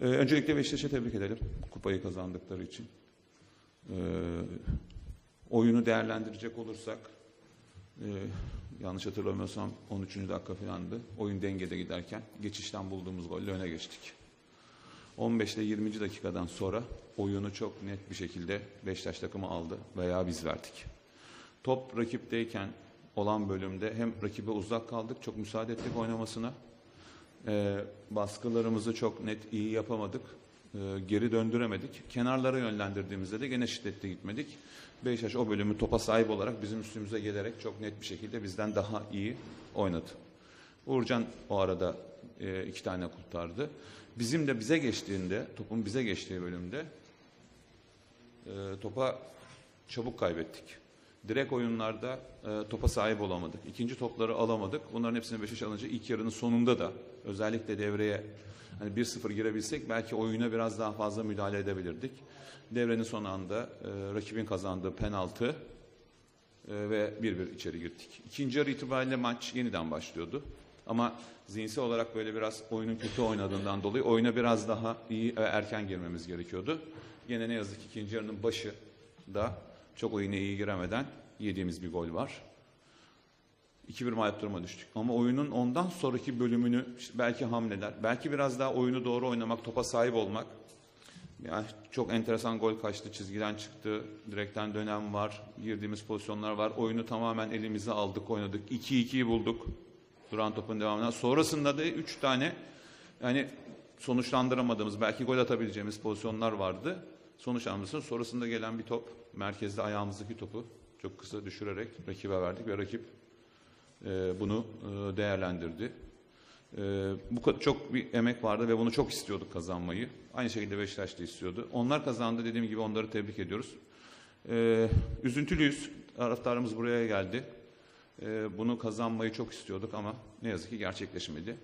Ee, öncelikle Beşiktaş'a tebrik edelim kupayı kazandıkları için. Ee, oyunu değerlendirecek olursak e, yanlış hatırlamıyorsam 13. dakika falandı. Oyun dengede giderken geçişten bulduğumuz golle öne geçtik. 15 ile 20. dakikadan sonra oyunu çok net bir şekilde Beşiktaş takımı aldı veya biz verdik. Top rakipteyken olan bölümde hem rakibe uzak kaldık, çok müsaade ettik oynamasına. Ee, baskılarımızı çok net iyi yapamadık. Ee, geri döndüremedik. Kenarlara yönlendirdiğimizde de gene şiddetli gitmedik. Beşiktaş o bölümü topa sahip olarak bizim üstümüze gelerek çok net bir şekilde bizden daha iyi oynadı. Uğurcan o arada e, iki tane kurtardı. Bizim de bize geçtiğinde, topun bize geçtiği bölümde e, topa çabuk kaybettik. Direkt oyunlarda e, topa sahip olamadık. İkinci topları alamadık. Bunların hepsini Beşiktaş alınca ilk yarının sonunda da özellikle devreye hani 1-0 girebilsek belki oyuna biraz daha fazla müdahale edebilirdik. Devrenin son anda e, rakibin kazandığı penaltı e, ve 1-1 içeri girdik. İkinci yarı itibariyle maç yeniden başlıyordu. Ama zihinsel olarak böyle biraz oyunun kötü oynadığından dolayı oyuna biraz daha iyi ve erken girmemiz gerekiyordu. Yine ne yazık ki ikinci yarının başı da çok oyuna iyi giremeden yediğimiz bir gol var. 2-1 mağlup duruma düştük. Ama oyunun ondan sonraki bölümünü işte belki hamleler, belki biraz daha oyunu doğru oynamak, topa sahip olmak. Yani çok enteresan gol kaçtı, çizgiden çıktı, direkten dönem var, girdiğimiz pozisyonlar var. Oyunu tamamen elimize aldık, oynadık. 2-2'yi bulduk duran topun devamına. Sonrasında da 3 tane yani sonuçlandıramadığımız, belki gol atabileceğimiz pozisyonlar vardı. Sonuçlanmasın. Sonrasında gelen bir top, merkezde ayağımızdaki topu çok kısa düşürerek rakibe verdik ve rakip e, bunu e, değerlendirdi. E, bu çok bir emek vardı ve bunu çok istiyorduk kazanmayı. Aynı şekilde Beşiktaş da istiyordu. Onlar kazandı dediğim gibi onları tebrik ediyoruz. E, üzüntülüyüz. Taraftarımız buraya geldi. E, bunu kazanmayı çok istiyorduk ama ne yazık ki gerçekleşmedi.